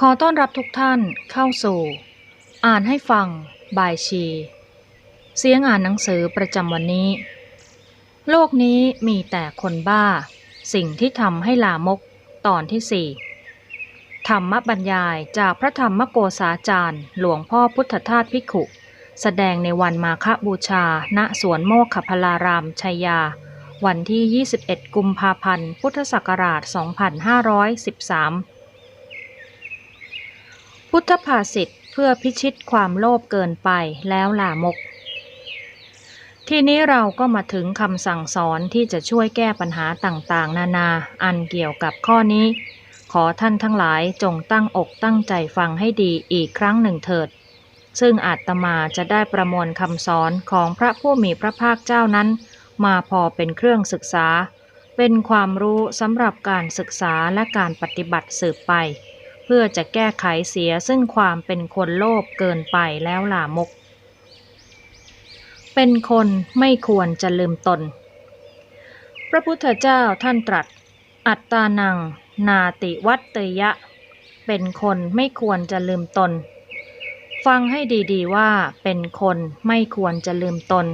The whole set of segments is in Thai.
ขอต้อนรับทุกท่านเข้าสู่ อ่านให้ฟัง บายชี เสียงอ่านหนังสือประจำวันนี้ โลกนี้มีแต่คนบ้า สิ่งที่ทำให้ลามกตอนที่สี่ธรรมบรรยายจากพระธรรมโกษาจารย์ หลวงพ่อพุทธทาสพิขุ แสดงในวันมาฆบูชา ณ สวนโมกขพลารามชัยยา วันที่ 21 กุมภาพันธ์ พุทธศักราช 2513 พุทธภาษิตเพื่อพิชิตความโลภเกินไปแล้วลามก ทีนี้เราก็มาถึงคำสั่งสอนที่จะช่วยแก้ปัญหาต่างๆ นานาอันเกี่ยวกับข้อนี้ ขอท่านทั้งหลายจงตั้งอกตั้งใจฟังให้ดีอีกครั้งหนึ่งเถิด ซึ่งอาตมาจะได้ประมวลคำสอนของพระผู้มีพระภาคเจ้านั้น มาพอเป็นเครื่องศึกษา เป็นความรู้สำหรับการศึกษาและการปฏิบัติสืบไป เพื่อจะแก้ไขเสียซึ่งความเป็นคนโลภเกินไปแล้วลามก เป็นคนไม่ควรจะลืมตน พระพุทธเจ้าท่านตรัส อัตตานัง นาติวัตเตยะ เป็นคนไม่ควรจะลืมตน ฟังให้ดีๆว่าเป็นคนไม่ควรจะลืมตน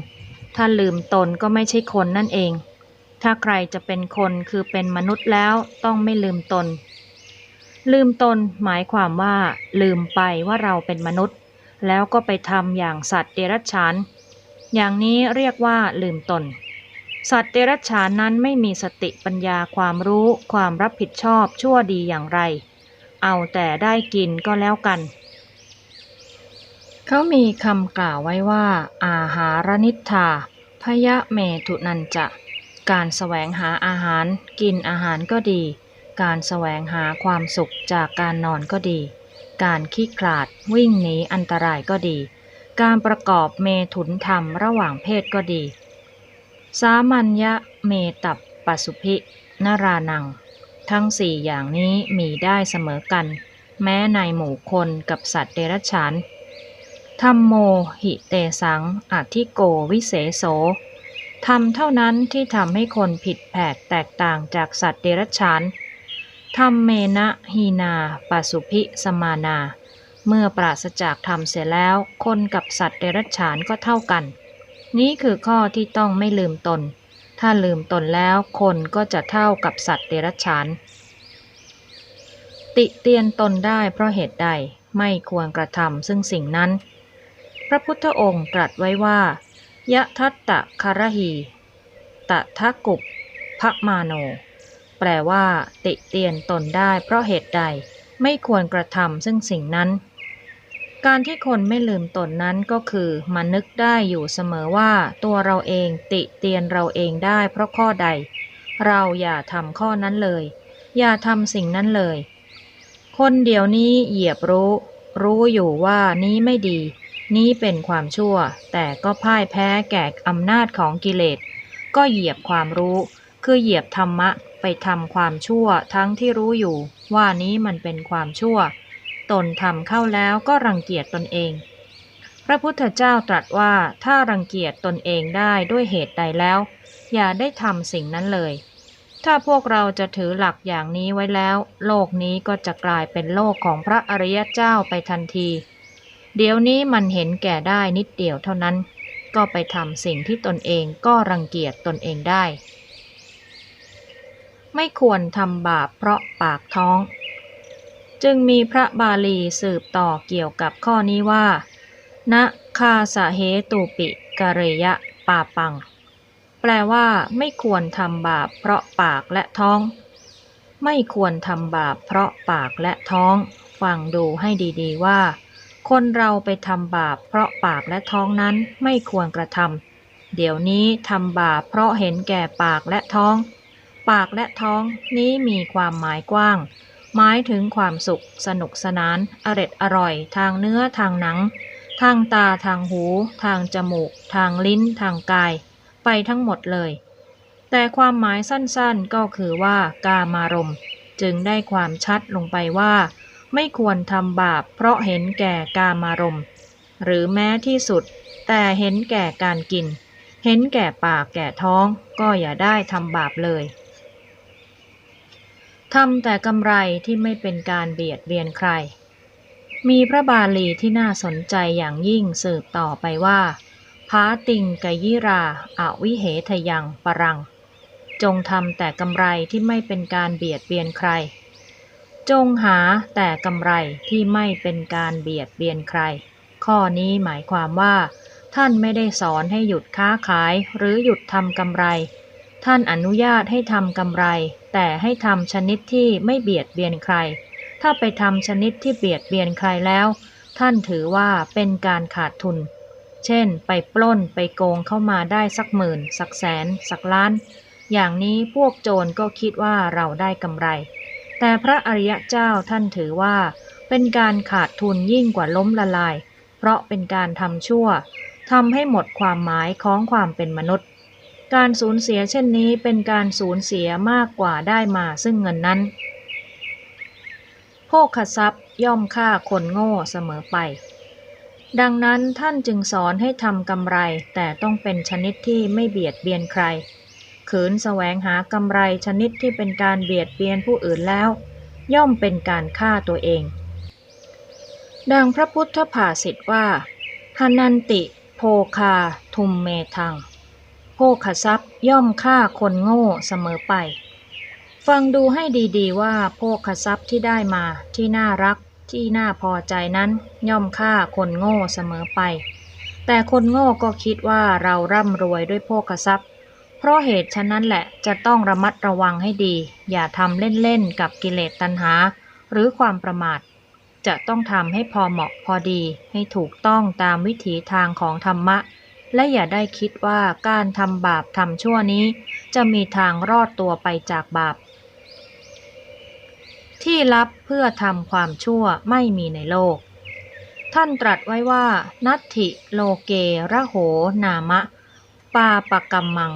ถ้าลืมตนก็ไม่ใช่คนนั่นเองถ้าใครจะเป็นคนคือเป็นมนุษย์แล้วต้องไม่ลืมตน ลืมตนหมายความว่า ลืมไปว่าเราเป็นมนุษย์ แล้วก็ไปทำอย่างสัตว์เดรัจฉาน อย่างนี้เรียกว่าลืมตน สัตว์เดรัจฉานนั้นไม่มีสติปัญญาความรู้ความรับผิดชอบชั่วดีอย่างไร เอาแต่ได้กินก็แล้วกัน เขามีคำกล่าวไว้ว่า อาหารนิธาพยะเมถุนันจะ การแสวงหาอาหารกินอาหารก็ดี การแสวงหาความสุขจากการนอนก็ดี การขี้ขลาดวิ่งหนีอันตรายก็ดี การประกอบเมถุนธรรมระหว่างเพศก็ดี สามัญญะเมตับปสุพินรานัง ทั้งสี่อย่างนี้มีได้เสมอกัน แม้ในหมู่คนกับสัตว์เดรัจฉานธรรมโมหิเตสังอธิโกวิเศโสธรรมเท่านั้นที่ทำให้คนผิดแผกแตกต่างจากสัตว์เดรัจฉาน ธรรมเมนะฮีนาปสุพิสมานา เมื่อปราศจากธรรมเสียแล้ว คนกับสัตว์เดรัจฉานก็เท่ากัน นี้คือข้อที่ต้องไม่ลืมตน ถ้าลืมตนแล้วคนก็จะเท่ากับสัตว์เดรัจฉาน ติเตียนตนได้เพราะเหตุใดไม่ควรกระทำซึ่งสิ่งนั้น พระพุทธองค์ตรัสไว้ว่า ยะทัตตะคารหี ตะทะกุปพะมาโน แปลว่า ติเตียนตนได้เพราะเหตุใด ไม่ควรกระทำซึ่งสิ่งนั้น การที่คนไม่ลืมตนนั้นก็คือมานึกได้อยู่เสมอว่า ตัวเราเองติเตียนเราเองได้เพราะข้อใด เราอย่าทำข้อนั้นเลย อย่าทำสิ่งนั้นเลย คนเดียวนี้เหยียบรู้ รู้อยู่ว่านี้ไม่ดี นี้เป็นความชั่ว แต่ก็พ่ายแพ้แก่อำนาจของกิเลสก็เหยียบความรู้ คือเหยียบธรรมะ ไปทำความชั่วทั้งที่รู้อยู่ว่านี้มันเป็นความชั่ว ตนทำเข้าแล้วก็รังเกียจตนเอง พระพุทธเจ้าตรัสว่าถ้ารังเกียจตนเองได้ด้วยเหตุใดแล้ว อย่าได้ทำสิ่งนั้นเลย ถ้าพวกเราจะถือหลักอย่างนี้ไว้แล้ว โลกนี้ก็จะกลายเป็นโลกของพระอริยเจ้าไปทันที เดี๋ยวนี้มันเห็นแก่ได้นิดเดียวเท่านั้น ก็ไปทำสิ่งที่ตนเองก็รังเกียจตนเองได้ ไม่ควรทำบาปเพราะปากท้อง จึงมีพระบาลีสืบต่อเกี่ยวกับข้อนี้ว่าณคาสะเหตูปิกเรยะปาปัง แปลว่า ไม่ควรทำบาปเพราะปากและท้อง ไม่ควรทำบาปเพราะปากและท้อง ฟังดูให้ดีๆว่า คนเราไปทำบาปเพราะปากและท้องนั้นไม่ควรกระทำเดี๋ยวนี้ทำบาปเพราะเห็นแก่ปากและท้อง ปากและท้องนี้มีความหมายกว้าง หมายถึงความสุข สนุกสนาน อร็ดอร่อย ทางเนื้อทางหนัง ทางตาทางหู ทางจมูก ทางลิ้น ทางกาย ไปทั้งหมดเลย แต่ความหมายสั้นๆก็คือว่ากามารมจึงได้ความชัดลงไปว่า ไม่ควรทำบาปเพราะเห็นแก่กามารมหรือแม้ที่สุด แต่เห็นแก่การกิน เห็นแก่ปากแก่ท้องก็อย่าได้ทำบาปเลย ทำแต่กำไรที่ไม่เป็นการเบียดเบียนใคร มีพระบาลีที่น่าสนใจอย่างยิ่งสืบต่อไปว่าพาติงกยิราอาวิเหทยังปรัง จงทำแต่กำไรที่ไม่เป็นการเบียดเบียนใคร จงหาแต่กำไรที่ไม่เป็นการเบียดเบียนใคร ข้อนี้หมายความว่า ท่านไม่ได้สอนให้หยุดค้าขายหรือหยุดทำกำไร ท่านอนุญาตให้ทำกำไร แต่ให้ทำชนิดที่ไม่เบียดเบียนใคร ถ้าไปทำชนิดที่เบียดเบียนใครแล้ว ท่านถือว่าเป็นการขาดทุน เช่น ไปปล้นไปโกงเข้ามาได้สักหมื่น สักแสน สักล้าน อย่างนี้พวกโจรก็คิดว่าเราได้กำไร แต่พระอริยเจ้าท่านถือว่า เป็นการขาดทุนยิ่งกว่าล้มละลาย เพราะเป็นการทำชั่วทำให้หมดความหมายของความเป็นมนุษย์ การสูญเสียเช่นนี้เป็นการสูญเสียมากกว่าได้มาซึ่งเงินนั้นโภคทรัพย์ย่อมฆ่าคนโง่เสมอไป ดังนั้นท่านจึงสอนให้ทำกำไรแต่ต้องเป็นชนิดที่ไม่เบียดเบียนใคร ขืนแสวงหากำไรชนิดที่เป็นการเบียดเบียนผู้อื่นแล้ว ย่อมเป็นการฆ่าตัวเอง ดังพระพุทธภาษิตว่าหนันติโภคา ทุมเมทัง คทรัพย์ย่อมฆ่าคนโง่เสมอไป ฟังดูให้ดีๆว่าโภคทรัพย์ที่ได้มาที่น่ารักที่น่าพอใจนั้นย่อมฆ่าคนโง่เสมอไป แต่คนโง่ก็คิดว่าเราร่ำรวยด้วยโภคทรัพย์ เพราะเหตุฉะนั้นแหละจะต้องระมัดระวังให้ดี อย่าทำเล่นๆกับกิเลสตัณหา หรือความประมาท จะต้องทำให้พอเหมาะพอดีให้ถูกต้องตามวิถีทางของธรรมะ และอย่าได้คิดว่าการทำบาปทำชั่วนี้ จะมีทางรอดตัวไปจากบาป ที่ลับเพื่อทำความชั่วไม่มีในโลก ท่านตรัสไว้ว่า นัตถิโลเกระโหนามะ ปาปกรรมัง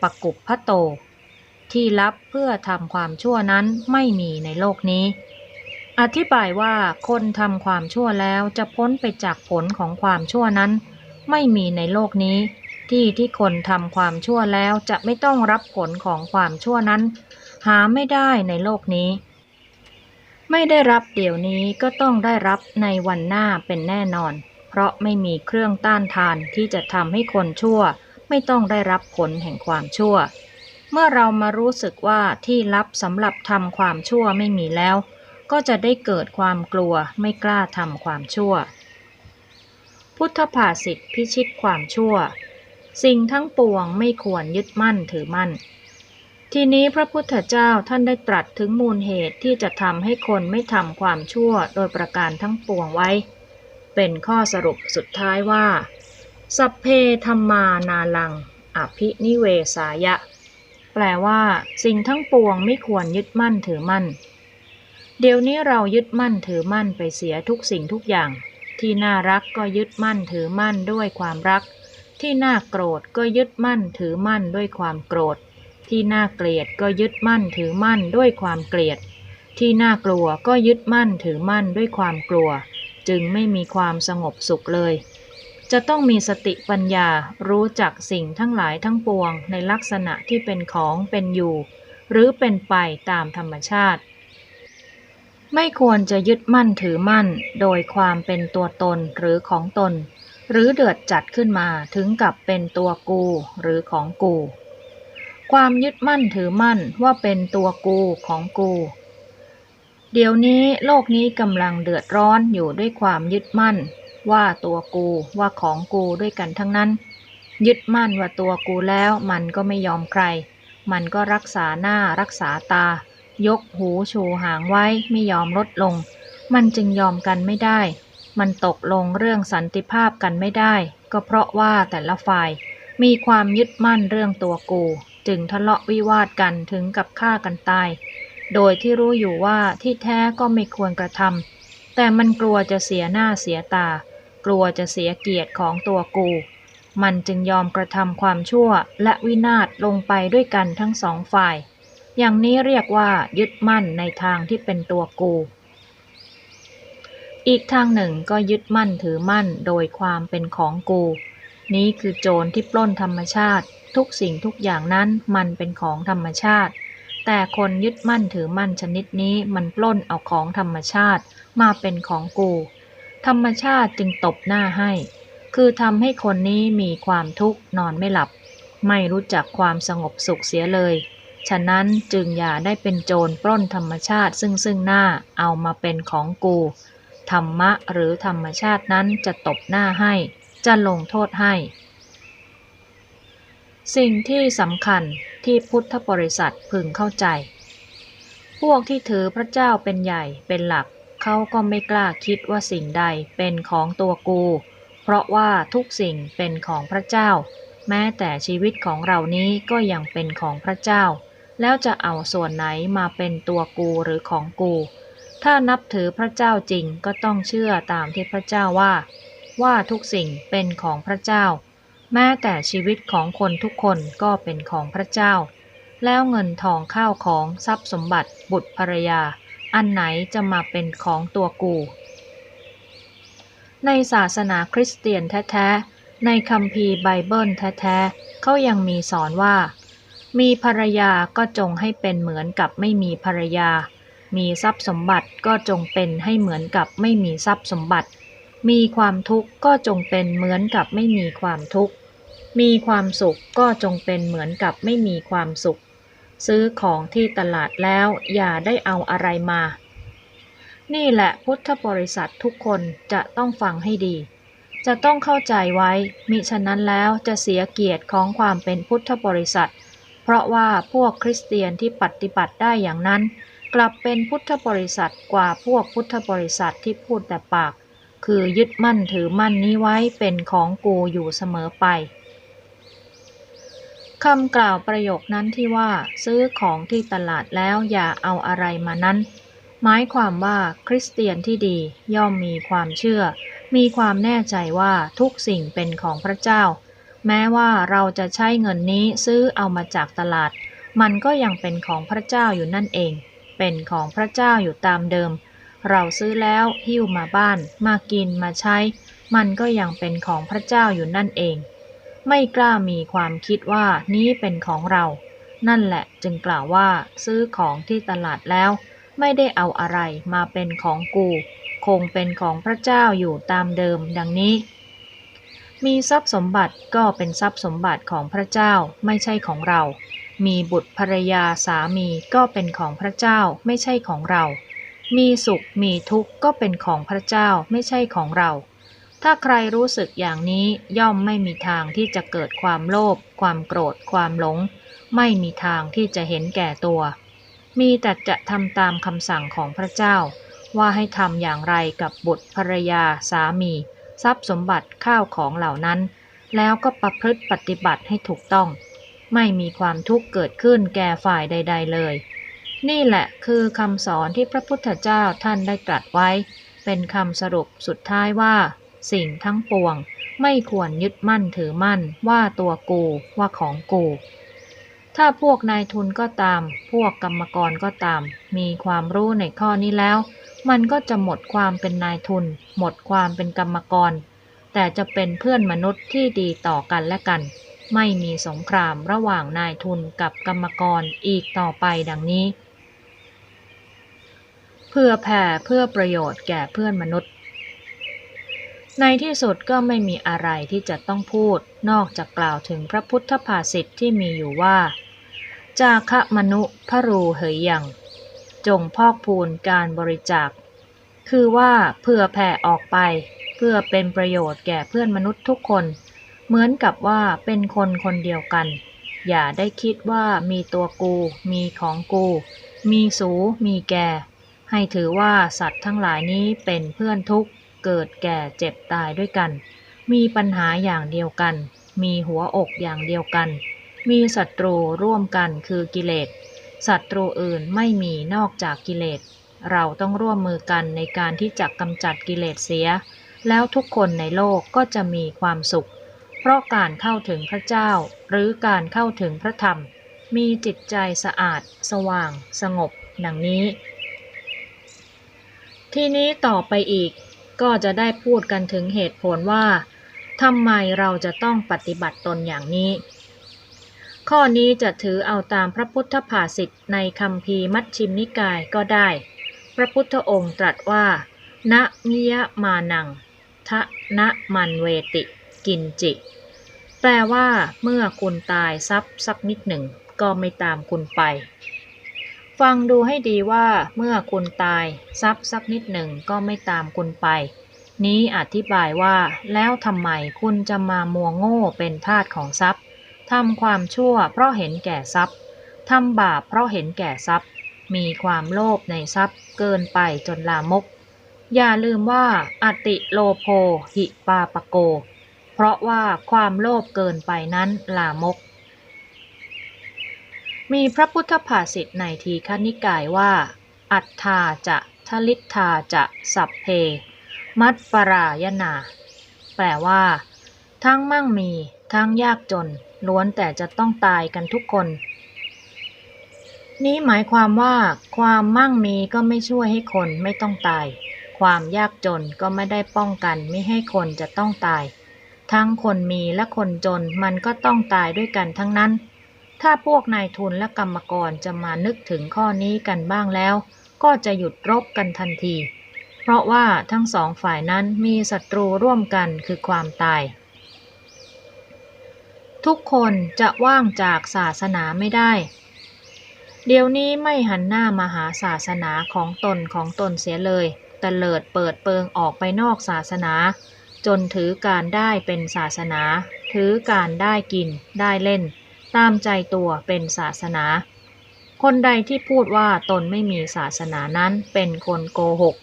ปกุปพะโต ที่ลับเพื่อทำความชั่วนั้นไม่มีในโลกนี้อธิบายว่าคนทำความชั่วแล้วจะพ้นไปจากผลของความชั่วนั้น ไม่มีในโลกนี้ ที่ที่คนทำความชั่วแล้วจะไม่ต้องรับผลของความชั่วนั้น หาไม่ได้ในโลกนี้ ไม่ได้รับเดี๋ยวนี้ก็ต้องได้รับในวันหน้าเป็นแน่นอน เพราะไม่มีเครื่องต้านทานที่จะทำให้คนชั่ว ไม่ต้องได้รับผลแห่งความชั่ว เมื่อเรามารู้สึกว่าที่ลับสำหรับทำความชั่วไม่มีแล้ว ก็จะได้เกิดความกลัวไม่กล้าทำความชั่ว พุทธภาษิตพิชิตความชั่ว สิ่งทั้งปวงไม่ควรยึดมั่นถือมั่น ทีนี้พระพุทธเจ้าท่านได้ตรัสถึงมูลเหตุที่จะทำให้คนไม่ทำความชั่วโดยประการทั้งปวงไว้ เป็นข้อสรุปสุดท้ายว่า สัพเพธรรมานาลัง อภินิเวสายะ แปลว่า สิ่งทั้งปวงไม่ควรยึดมั่นถือมั่น เดี๋ยวนี้เรายึดมั่นถือมั่นไปเสียทุกสิ่งทุกอย่าง ที่น่ารักก็ยึดมั่นถือมั่นด้วยความรัก ที่น่าโกรธก็ยึดมั่นถือมั่นด้วยความโกรธ ที่น่าเกลียดก็ยึดมั่นถือมั่นด้วยความเกลียด ที่น่ากลัวก็ยึดมั่นถือมั่นด้วยความกลัว จึงไม่มีความสงบสุขเลย จะต้องมีสติปัญญารู้จักสิ่งทั้งหลายทั้งปวงในลักษณะที่เป็นของเป็นอยู่ หรือเป็นไปตามธรรมชาติ ไม่ควรจะยึดมั่นถือมั่น โดยความเป็นตัวตนหรือของตน หรือเดือดจัดขึ้นมาถึงกับเป็นตัวกูหรือของกู ความยึดมั่นถือมั่นว่าเป็นตัวกูของกู เดี๋ยวนี้โลกนี้กำลังเดือดร้อนอยู่ด้วยความยึดมั่น ว่าตัวกูว่าของกูด้วยกันทั้งนั้น ยึดมั่นว่าตัวกูแล้วมันก็ไม่ยอมใคร มันก็รักษาหน้ารักษาตา ยกหูชูหางไว้ไม่ยอมลดลง มันจึงยอมกันไม่ได้ มันตกลงเรื่องสันติภาพกันไม่ได้ ก็เพราะว่าแต่ละฝ่ายมีความยึดมั่นเรื่องตัวกู จึงทะเลาะวิวาทกันถึงกับฆ่ากันตาย โดยที่รู้อยู่ว่าที่แท้ก็ไม่ควรกระทำแต่มันกลัวจะเสียหน้าเสียตา กลัวจะเสียเกียรติของตัวกู มันจึงยอมกระทำความชั่วและวินาศลงไปด้วยกันทั้งสองฝ่าย อย่างนี้เรียกว่ายึดมั่นในทางที่เป็นตัวกู อีกทางหนึ่งก็ยึดมั่นถือมั่นโดยความเป็นของกู นี้คือโจรที่ปล้นธรรมชาติ ทุกสิ่งทุกอย่างนั้นมันเป็นของธรรมชาติ แต่คนยึดมั่นถือมั่นชนิดนี้มันปล้นเอาของธรรมชาติมาเป็นของกู ธรรมชาติจึงตบหน้าให้ คือทำให้คนนี้มีความทุกข์นอนไม่หลับ ไม่รู้จักความสงบสุขเสียเลย ฉะนั้นจึงอย่าได้เป็นโจรปล้นธรรมชาติซึ่งซึ่งหน้าเอามาเป็นของกู ธรรมะหรือธรรมชาตินั้นจะตบหน้าให้ จะลงโทษให้ สิ่งที่สำคัญที่พุทธบริษัทพึงเข้าใจ พวกที่ถือพระเจ้าเป็นใหญ่เป็นหลัก เขาก็ไม่กล้าคิดว่าสิ่งใดเป็นของตัวกู เพราะว่าทุกสิ่งเป็นของพระเจ้า แม้แต่ชีวิตของเรานี้ก็ยังเป็นของพระเจ้า แล้วจะเอาส่วนไหนมาเป็นตัวกูหรือของกู ถ้านับถือพระเจ้าจริงก็ต้องเชื่อตามที่พระเจ้าว่า ว่าทุกสิ่งเป็นของพระเจ้า แม้แต่ชีวิตของคนทุกคนก็เป็นของพระเจ้า แล้วเงินทองข้าวของทรัพย์สมบัติบุตรภรรยา อันไหนจะมาเป็นของตัวกู ในศาสนาคริสเตียนแท้ๆในคัมภีร์ไบเบิลแท้ๆเขายังมีสอนว่า มีภรรยาก็จงให้เป็นเหมือนกับไม่มีภรรยา มีทรัพย์สมบัติก็จงเป็นให้เหมือนกับไม่มีทรัพย์สมบัติ มีความทุกข์ก็จงเป็นเหมือนกับไม่มีความทุกข์ มีความสุขก็จงเป็นเหมือนกับไม่มีความสุข ซื้อของที่ตลาดแล้วอย่าได้เอาอะไรมา นี่แหละพุทธบริษัททุกคนจะต้องฟังให้ดี จะต้องเข้าใจไว้มิฉะนั้นแล้วจะเสียเกียรติของความเป็นพุทธบริษัท เพราะว่าพวกคริสเตียนที่ปฏิบัติได้อย่างนั้น กลับเป็นพุทธบริษัทกว่าพวกพุทธบริษัทที่พูดแต่ปาก คือยึดมั่นถือมั่นนี้ไว้เป็นของกูอยู่เสมอไปคำกล่าวประโยคนั้นที่ว่าซื้อของที่ตลาดแล้วอย่าเอาอะไรมานั้น หมายความว่าคริสเตียนที่ดีย่อมมีความเชื่อ มีความแน่ใจว่าทุกสิ่งเป็นของพระเจ้า แม้ว่าเราจะใช้เงินนี้ซื้อเอามาจากตลาด มันก็ยังเป็นของพระเจ้าอยู่นั่นเอง เป็นของพระเจ้าอยู่ตามเดิม เราซื้อแล้วหิ้วมาบ้าน มากินมาใช้ มันก็ยังเป็นของพระเจ้าอยู่นั่นเอง ไม่กล้ามีความคิดว่านี้เป็นของเรา นั่นแหละจึงกล่าวว่าซื้อของที่ตลาดแล้ว ไม่ได้เอาอะไรมาเป็นของกู คงเป็นของพระเจ้าอยู่ตามเดิมดังนี้ มีทรัพย์สมบัติก็เป็นทรัพย์สมบัติของพระเจ้าไม่ใช่ของเรา มีบุตรภรรยาสามีก็เป็นของพระเจ้าไม่ใช่ของเรา มีสุขมีทุกข์ก็เป็นของพระเจ้าไม่ใช่ของเรา ถ้าใครรู้สึกอย่างนี้ย่อมไม่มีทางที่จะเกิดความโลภความโกรธ ความหลง ไม่มีทางที่จะเห็นแก่ตัว มีแต่จะทำตามคำสั่งของพระเจ้า ว่าให้ทำอย่างไรกับบุตรภรรยาสามี ทรัพย์สมบัติข้าวของเหล่านั้น แล้วก็ประพฤติปฏิบัติให้ถูกต้อง ไม่มีความทุกข์เกิดขึ้นแก่ฝ่ายใด ๆ เลย นี่แหละคือคำสอนที่พระพุทธเจ้าท่านได้ตรัสไว้ เป็นคำสรุปสุดท้ายว่า สิ่งทั้งปวง ไม่ควรยึดมั่นถือมั่นว่าตัวกูว่าของกูถ้าพวกนายทุนก็ตาม พวกกรรมกรก็ตาม มีความรู้ในข้อนี้แล้ว มันก็จะหมดความเป็นนายทุน หมดความเป็นกรรมกร แต่จะเป็นเพื่อนมนุษย์ที่ดีต่อกันและกัน ไม่มีสงครามระหว่างนายทุนกับกรรมกรอีกต่อไปดังนี้ เพื่อแผ่เพื่อประโยชน์แก่เพื่อนมนุษย์ ในที่สุดก็ไม่มีอะไรที่จะต้องพูด นอกจากกล่าวถึงพระพุทธภาษิตที่มีอยู่ว่า จาคะมนุพรูเหยยัง จงพอกพูนการบริจาค คือว่าเพื่อแผ่ออกไป เพื่อเป็นประโยชน์แก่เพื่อนมนุษย์ทุกคน เหมือนกับว่าเป็นคนคนเดียวกัน อย่าได้คิดว่ามีตัวกู มีของกู มีสูมีแก่ให้ถือว่าสัตว์ทั้งหลายนี้เป็นเพื่อนทุกเกิดแก่เจ็บตายด้วยกัน มีปัญหาอย่างเดียวกัน มีหัวอกอย่างเดียวกัน มีศัตรูร่วมกันคือกิเลส ศัตรูอื่นไม่มีนอกจากกิเลส เราต้องร่วมมือกันในการที่จะกำจัดกิเลสเสีย แล้วทุกคนในโลกก็จะมีความสุข เพราะการเข้าถึงพระเจ้า หรือการเข้าถึงพระธรรม มีจิตใจสะอาด สว่าง สงบดังนี้ ทีนี้ต่อไปอีกก็จะได้พูดกันถึงเหตุผลว่าทำไมเราจะต้องปฏิบัติตนอย่างนี้ ข้อนี้จะถือเอาตามพระพุทธภาษิตในคำพีมัชชิมนิกายก็ได้ พระพุทธองค์ตรัสว่า ณมิยมานัง ทะนะมันเวติ กินจิ แปลว่าเมื่อคุณตายทรัพย์สักนิดหนึ่ง ก็ไม่ตามคุณไป ฟังดูให้ดีว่า เมื่อคุณตายทรัพย์สักนิดหนึ่งก็ไม่ตามคุณไป นี้อธิบายว่า แล้วทำไมคุณจะมามัวโง่เป็นทาสของทรัพย์ ทำความชั่วเพราะเห็นแก่ทรัพย์ทำบาปเพราะเห็นแก่ทรัพย์ มีความโลภในทรัพย์เกินไปจนลามก อย่าลืมว่าอติโลโภหิปาปโก เพราะว่าความโลภเกินไปนั้นลามก มีพระพุทธภาษิตในทีฆนิกายว่า อัตถาจะทลิทาจะสัพเพ มัตปรายนา แปลว่า ทั้งมั่งมี ทั้งยากจน ล้วนแต่จะต้องตายกันทุกคน นี้หมายความว่าความมั่งมีก็ไม่ช่วยให้คนไม่ต้องตาย ความยากจนก็ไม่ได้ป้องกันไม่ให้คนจะต้องตาย ทั้งคนมีและคนจนมันก็ต้องตายด้วยกันทั้งนั้น ถ้าพวกนายทุนและกรรมกรจะมานึกถึงข้อนี้กันบ้างแล้ว ก็จะหยุดรบกันทันที เพราะว่าทั้งสองฝ่ายนั้นมีศัตรูร่วมกันคือความตาย ทุกคนจะว่างจากศาสนาไม่ได้ เดี๋ยวนี้ไม่หันหน้ามาหาศาสนาของตนของตนเสียเลยต่เลิดเปิดเปิงออกไปนอกศาสนา จนถือการได้เป็นศาสนา ถือการได้กินได้เล่น ตามใจตัวเป็นศาสนา คนใดที่พูดว่าตนไม่มีศาสนานั้นเป็นคนโกหก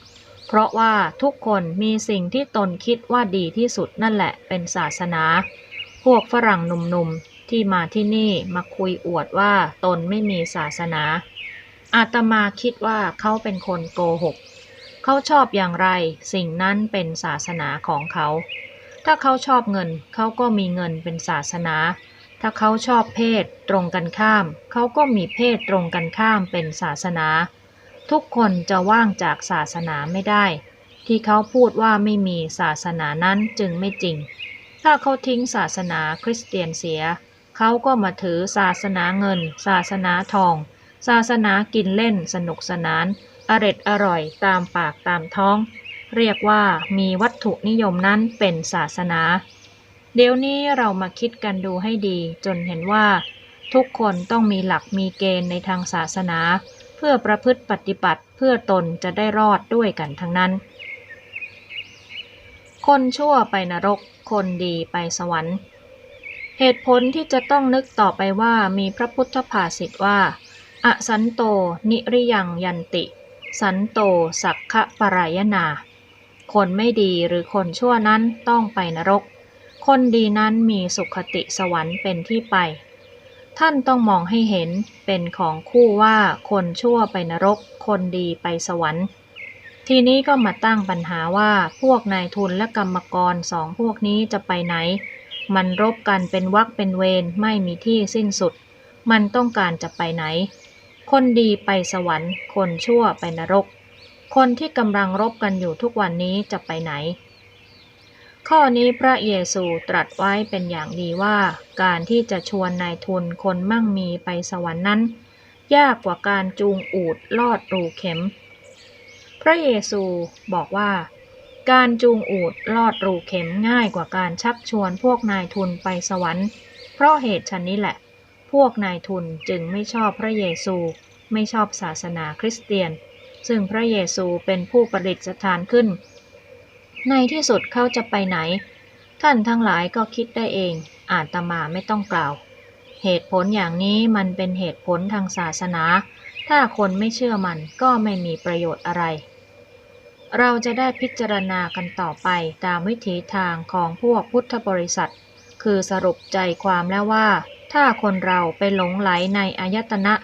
เพราะว่าทุกคนมีสิ่งที่ตนคิดว่าดีที่สุดนั่นแหละเป็นศาสนา พวกฝรั่งหนุ่มๆ ที่มาที่นี่มาคุยอวดว่าตนไม่มีศาสนา อาตมาคิดว่าเขาเป็นคนโกหก เขาชอบอย่างไรสิ่งนั้นเป็นศาสนาของเขา ถ้าเขาชอบเงินเขาก็มีเงินเป็นศาสนา ถ้าเขาชอบเพศตรงกันข้าม เขาก็มีเพศตรงกันข้ามเป็นศาสนา ทุกคนจะว่างจากศาสนาไม่ได้ ที่เขาพูดว่าไม่มีศาสนานั้นจึงไม่จริง ถ้าเขาทิ้งศาสนาคริสเตียนเสีย เขาก็มาถือศาสนาเงิน ศาสนาทอง ศาสนากินเล่นสนุกสนาน อร็ดอร่อยตามปากตามท้อง เรียกว่ามีวัตถุนิยมนั้นเป็นศาสนา เดี๋ยวนี้เรามาคิดกันดูให้ดีจนเห็นว่า ทุกคนต้องมีหลักมีเกณฑ์ในทางศาสนา เพื่อประพฤติปฏิบัติเพื่อตนจะได้รอดด้วยกันทั้งนั้น คนชั่วไปนรก คนดีไปสวรรค์ เหตุผลที่จะต้องนึกต่อไปว่ามีพระพุทธภาษิตว่า อสันโต นิริยังยันติ สันโตสักขะปรายนา คนไม่ดีหรือคนชั่วนั้นต้องไปนรก คนดีนั้นมีสุขติสวรรค์เป็นที่ไป ท่านต้องมองให้เห็นเป็นของคู่ว่าคนชั่วไปนรก คนดีไปสวรรค์ ทีนี้ก็มาตั้งปัญหาว่าพวกนายทุนและกรรมกรสองพวกนี้จะไปไหน มันรบกันเป็นวักเป็นเวรไม่มีที่สิ้นสุด มันต้องการจะไปไหน คนดีไปสวรรค์ คนชั่วไปนรก คนที่กำลังรบกันอยู่ทุกวันนี้จะไปไหน ข้อนี้พระเยซูตรัสไว้เป็นอย่างดีว่า การที่จะชวนนายทุนคนมั่งมีไปสวรรค์นั้น ยากกว่าการจูงอูดลอดรูเข็ม พระเยซูบอกว่า การจูงอูดลอดรูเข็มง่ายกว่าการชักชวนพวกนายทุนไปสวรรค์ เพราะเหตุชันนี้แหละ พวกนายทุนจึงไม่ชอบพระเยซู ไม่ชอบศาสนาคริสเตียน ซึ่งพระเยซูเป็นผู้ประดิษฐานขึ้น ในที่สุดเขาจะไปไหน ท่านทั้งหลายก็คิดได้เองอาตมาไม่ต้องกล่าว เหตุผลอย่างนี้มันเป็นเหตุผลทางศาสนา ถ้าคนไม่เชื่อมันก็ไม่มีประโยชน์อะไร เราจะได้พิจารณากันต่อไปตามวิถีทางของพวกพุทธบริษัท คือสรุปใจความแล้วว่า ถ้าคนเราไปหลงไหลในอายตนะ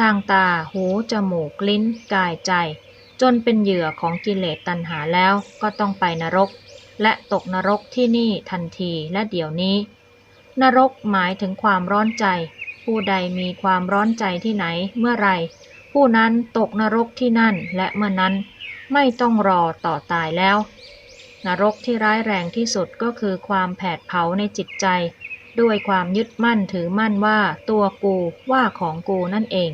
ทางตา หู จมูก ลิ้น กายใจ จนเป็นเหยื่อของกิเลสตัณหาแล้วก็ต้องไปนรก และตกนรกที่นี่ทันทีและเดี๋ยวนี้ นรกหมายถึงความร้อนใจ ผู้ใดมีความร้อนใจที่ไหนเมื่อไร ผู้นั้นตกนรกที่นั่นและเมื่อนั้น ไม่ต้องรอต่อตายแล้ว นรกที่ร้ายแรงที่สุดก็คือความแผดเผาในจิตใจ ด้วยความยึดมั่นถือมั่นว่าตัวกูว่าของกูนั่นเอง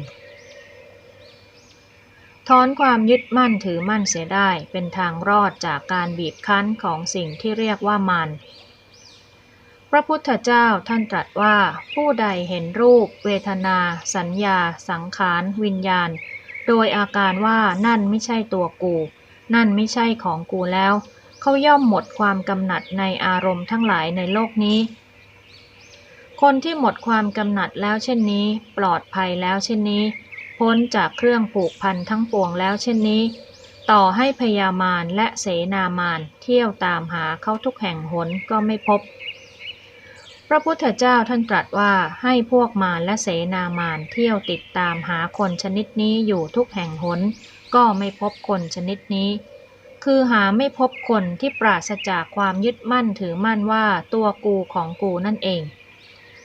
ถอนความยึดมั่นถือมั่นเสียได้เป็นทางรอดจากการบีบคั้นของสิ่งที่เรียกว่ามารพระพุทธเจ้าท่านตรัสว่าผู้ใดเห็นรูป เวทนา สัญญา สังขาร วิญญาณ โดยอาการว่านั่นไม่ใช่ตัวกู นั่นไม่ใช่ของกูแล้ว เขาย่อมหมดความกำหนัดในอารมณ์ทั้งหลายในโลกนี้ คนที่หมดความกำหนัดแล้วเช่นนี้ ปลอดภัยแล้วเช่นนี้ พ้นจากเครื่องผูกพันทั้งปวงแล้วเช่นนี้ ต่อให้พยามารและเสนามารเที่ยวตามหาเขาทุกแห่งหนก็ไม่พบ พระพุทธเจ้าท่านตรัสว่าให้พวกมารและเสนามารเที่ยวติดตามหาคนชนิดนี้อยู่ทุกแห่งหน ก็ไม่พบคนชนิดนี้ คือหาไม่พบคนที่ปราศจากความยึดมั่นถือมั่นว่าตัวกูของกูนั่นเอง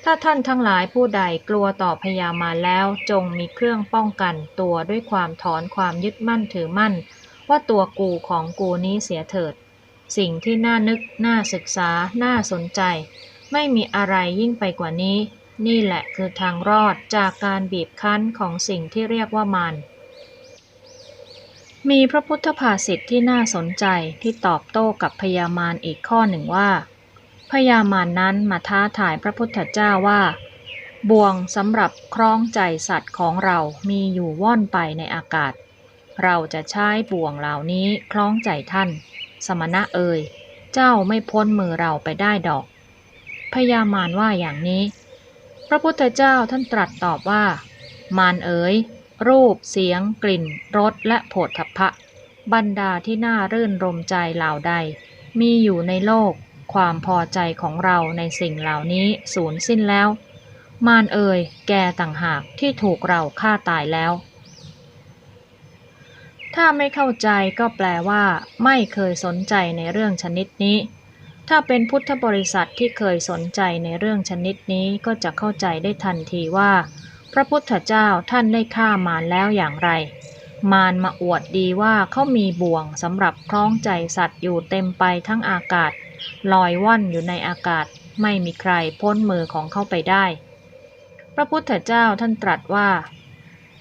ถ้าท่านทั้งหลายผู้ใดกลัวต่อพยามารแล้วจงมีเครื่องป้องกันตัวด้วยความถอนความยึดมั่นถือมั่น ว่าตัวกูของกูนี้เสียเถิด สิ่งที่น่านึกน่าศึกษาน่าสนใจ ไม่มีอะไรยิ่งไปกว่านี้ นี่แหละคือทางรอดจากการบีบคั้นของสิ่งที่เรียกว่ามารมีพระพุทธภาษิตที่น่าสนใจที่ตอบโต้กับพยามารอีกข้อหนึ่งว่าพยามารนั้นมาท้าทายพระพุทธเจ้าว่า บ่วงสำหรับคล้องใจสัตว์ของเรามีอยู่ว่อนไปในอากาศ เราจะใช้บ่วงเหล่านี้คล้องใจท่าน สมณะเอ่ยเจ้าไม่พ้นมือเราไปได้ดอก พยามารว่าอย่างนี้ พระพุทธเจ้าท่านตรัสตอบว่า มารเอ๋ยรูปเสียง กลิ่นรสและโผฏฐัพพะ บรรดาที่น่ารื่นรมใจเหล่าใด มีอยู่ในโลก ความพอใจของเราในสิ่งเหล่านี้สูญสิ้นแล้ว มารเอ่ยแกต่างหากที่ถูกเราฆ่าตายแล้ว ถ้าไม่เข้าใจก็แปลว่า ไม่เคยสนใจในเรื่องชนิดนี้ ถ้าเป็นพุทธบริษัทที่เคยสนใจในเรื่องชนิดนี้ก็จะเข้าใจได้ทันทีว่า พระพุทธเจ้าท่านได้ฆ่ามารแล้วอย่างไร มารมาอวดดีว่าเขามีบ่วงสำหรับคล้องใจสัตว์อยู่เต็มไปทั้งอากาศ ลอยว่อนอยู่ในอากาศ ไม่มีใครพ้นมือของเขาไปได้ พระพุทธเจ้าท่านตรัสว่า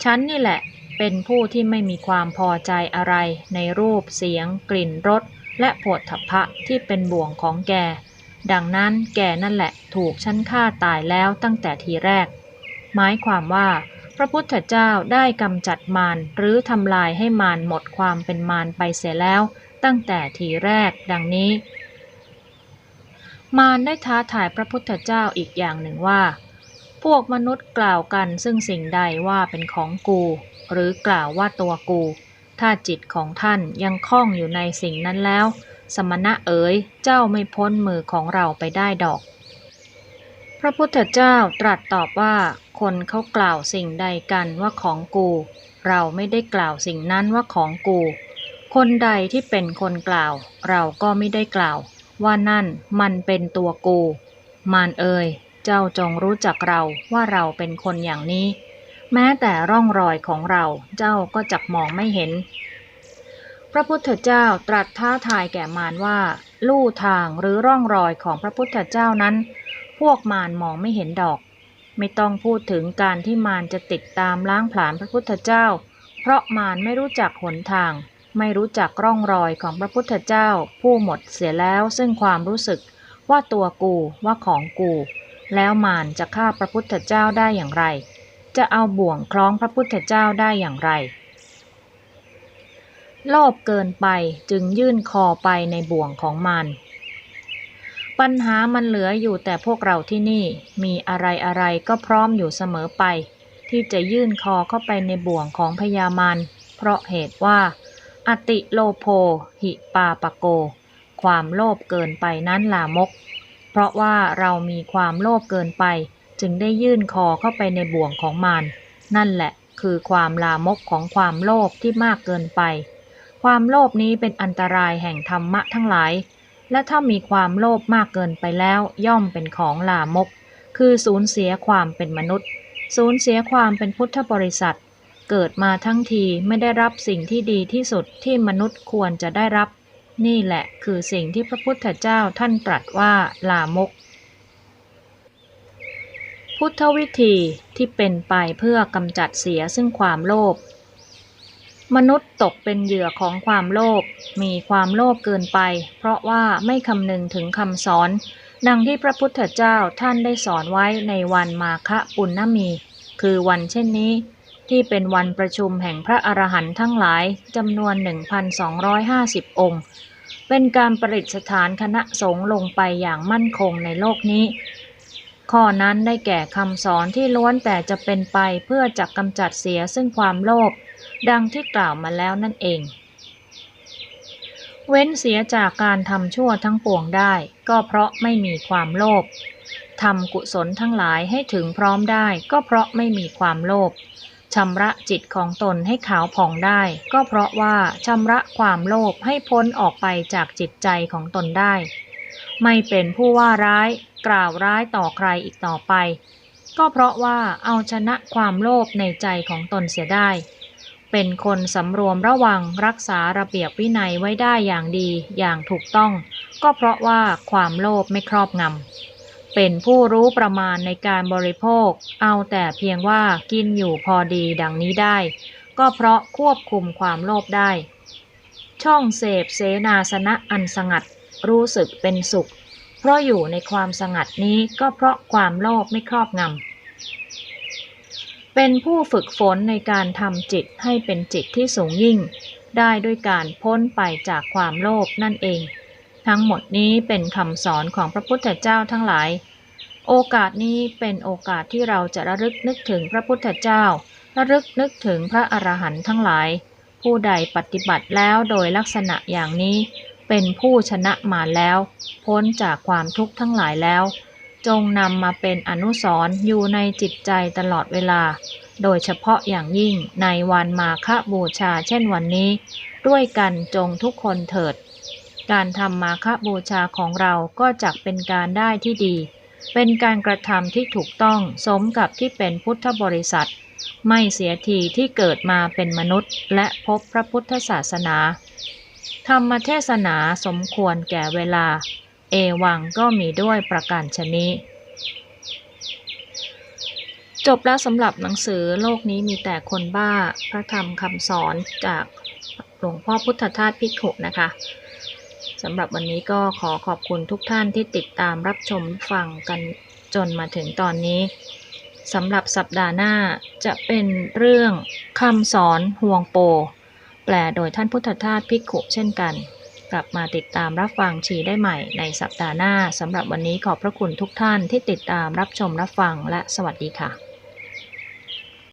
ฉันนี่แหละเป็นผู้ที่ไม่มีความพอใจอะไรในรูปเสียง กลิ่นรส และโผฏฐัพพะที่เป็นบ่วงของแก ดังนั้นแกนั่นแหละถูกฉันฆ่าตายแล้วตั้งแต่ทีแรก หมายความว่า พระพุทธเจ้าได้กำจัดมารหรือทำลายให้มารหมดความเป็นมารไปเสียแล้ว ตั้งแต่ทีแรกดังนี้ มารได้ท้าทายพระพุทธเจ้าอีกอย่างหนึ่งว่า พวกมนุษย์กล่าวกันซึ่งสิ่งใดว่าเป็นของกู หรือกล่าวว่าตัวกู ถ้าจิตของท่านยังคล้องอยู่ในสิ่งนั้นแล้ว สมณะเอ๋ยเจ้าไม่พ้นมือของเราไปได้ดอก พระพุทธเจ้าตรัสตอบว่า คนเขากล่าวสิ่งใดกันว่าของกู เราไม่ได้กล่าวสิ่งนั้นว่าของกู คนใดที่เป็นคนกล่าว เราก็ไม่ได้กล่าว ว่านั่นมันเป็นตัวกู มารเอ๋ยเจ้าจงรู้จักเราว่าเราเป็นคนอย่างนี้ แม้แต่ร่องรอยของเราเจ้าก็จับมองไม่เห็น พระพุทธเจ้าตรัสท้าทายแก่มารว่า ลู่ทางหรือร่องรอยของพระพุทธเจ้านั้น พวกมารมองไม่เห็นดอก ไม่ต้องพูดถึงการที่มารจะติดตามล้างผลาญพระพุทธเจ้า เพราะมารไม่รู้จักหนทาง ไม่รู้จักร่องรอยของพระพุทธเจ้า ผู้หมดเสียแล้วซึ่งความรู้สึกว่าตัวกูว่าของกู แล้วมารจะฆ่าพระพุทธเจ้าได้อย่างไร จะเอาบ่วงคล้องพระพุทธเจ้าได้อย่างไร โลภเกินไปจึงยื่นคอไปในบ่วงของมัน ปัญหามันเหลืออยู่แต่พวกเราที่นี่มีอะไรอะไรก็พร้อมอยู่เสมอไป ที่จะยื่นคอเข้าไปในบ่วงของพญามารเพราะเหตุว่า อติโลโภหิปาปะโก ความโลภเกินไปนั้นลามก เพราะว่าเรามีความโลภเกินไป จึงได้ยื่นคอเข้าไปในบ่วงของมารนั่นแหละคือความลามกของความโลภที่มากเกินไป ความโลภนี้เป็นอันตรายแห่งธรรมะทั้งหลาย และถ้ามีความโลภมากเกินไปแล้วย่อมเป็นของลามก คือสูญเสียความเป็นมนุษย์ สูญเสียความเป็นพุทธบริษัท เกิดมาทั้งทีไม่ได้รับสิ่งที่ดีที่สุดที่มนุษย์ควรจะได้รับ นี่แหละคือสิ่งที่พระพุทธเจ้าท่านตรัสว่าลามก พุทธวิธีที่เป็นไปเพื่อกำจัดเสียซึ่งความโลภ มนุษย์ตกเป็นเหยื่อของความโลภ มีความโลภเกินไป เพราะว่าไม่คำนึงถึงคำสอน ดังที่พระพุทธเจ้าท่านได้สอนไว้ในวันมาฆปุณณมี คือวันเช่นนี้ ที่เป็นวันประชุมแห่งพระอรหันต์ทั้งหลายจำนวน 1,250 องค์ เป็นการประดิษฐานคณะสงฆ์ลงไปอย่างมั่นคงในโลกนี้ ข้อนั้นได้แก่คำสอนที่ล้วนแต่จะเป็นไปเพื่อจะกำจัดเสียซึ่งความโลภดังที่กล่าวมาแล้วนั่นเอง เว้นเสียจากการทำชั่วทั้งปวงได้ ก็เพราะไม่มีความโลภทำกุศลทั้งหลายให้ถึงพร้อมได้ ก็เพราะไม่มีความโลภชำระจิตของตนให้ขาวผ่องได้ ก็เพราะว่าชำระความโลภให้พ้นออกไปจากจิตใจของตนได้ ไม่เป็นผู้ว่าร้ายกล่าวร้ายต่อใครอีกต่อไป ก็เพราะว่าเอาชนะความโลภในใจของตนเสียได้ เป็นคนสำรวมระวังรักษาระเบียบวินัยไว้ได้อย่างดีอย่างถูกต้อง ก็เพราะว่าความโลภไม่ครอบงำเป็นผู้รู้ประมาณในการบริโภค เอาแต่เพียงว่ากินอยู่พอดีดังนี้ได้ ก็เพราะควบคุมความโลภได้ ช่องเสพเสนาสนะอันสงัด รู้สึกเป็นสุข เพราะอยู่ในความสงัดนี้ก็เพราะความโลภไม่ครอบงำ เป็นผู้ฝึกฝนในการทำจิตให้เป็นจิตที่สูงยิ่ง ได้ด้วยการพ้นไปจากความโลภนั่นเอง ทั้งหมดนี้เป็นคำสอนของพระพุทธเจ้าทั้งหลาย โอกาสนี้เป็นโอกาสที่เราจะระลึกนึกถึงพระพุทธเจ้า ระลึกนึกถึงพระอรหันต์ทั้งหลายผู้ใดปฏิบัติแล้วโดยลักษณะอย่างนี้ เป็นผู้ชนะมาแล้ว พ้นจากความทุกข์ทั้งหลายแล้ว จงนำมาเป็นอนุสรณ์อยู่ในจิตใจตลอดเวลา โดยเฉพาะอย่างยิ่งในวันมาฆบูชาเช่นวันนี้ ด้วยกันจงทุกคนเถิด การทำมาฆบูชาของเราก็จะเป็นการได้ที่ดี เป็นการกระทำที่ถูกต้องสมกับที่เป็นพุทธบริษัทไม่เสียทีที่เกิดมาเป็นมนุษย์ และพบพระพุทธศาสนา ธรรมเทศนาสมควรแก่เวลา เอวังก็มีด้วยประการชนี้ จบแล้วสำหรับหนังสือโลกนี้มีแต่คนบ้าพระธรรมคำสอนจากหลวงพ่อพุทธทาสพิกขุนะคะสำหรับวันนี้ก็ขอขอบคุณทุกท่านที่ติดตามรับชมฟังกันจนมาถึงตอนนี้สำหรับสัปดาห์หน้าจะเป็นเรื่องคำสอนห่วงโปแป ลโดยท่านพุทธทาสพิกขุเช่นกัน กลับมาติดตามรับฟังชีได้ใหม่ในสัปดาห์หน้าสำหรับวันนี้ขอบพระคุณทุกท่านที่ติดตามรับชมรับฟังและสวัสดีค่ะ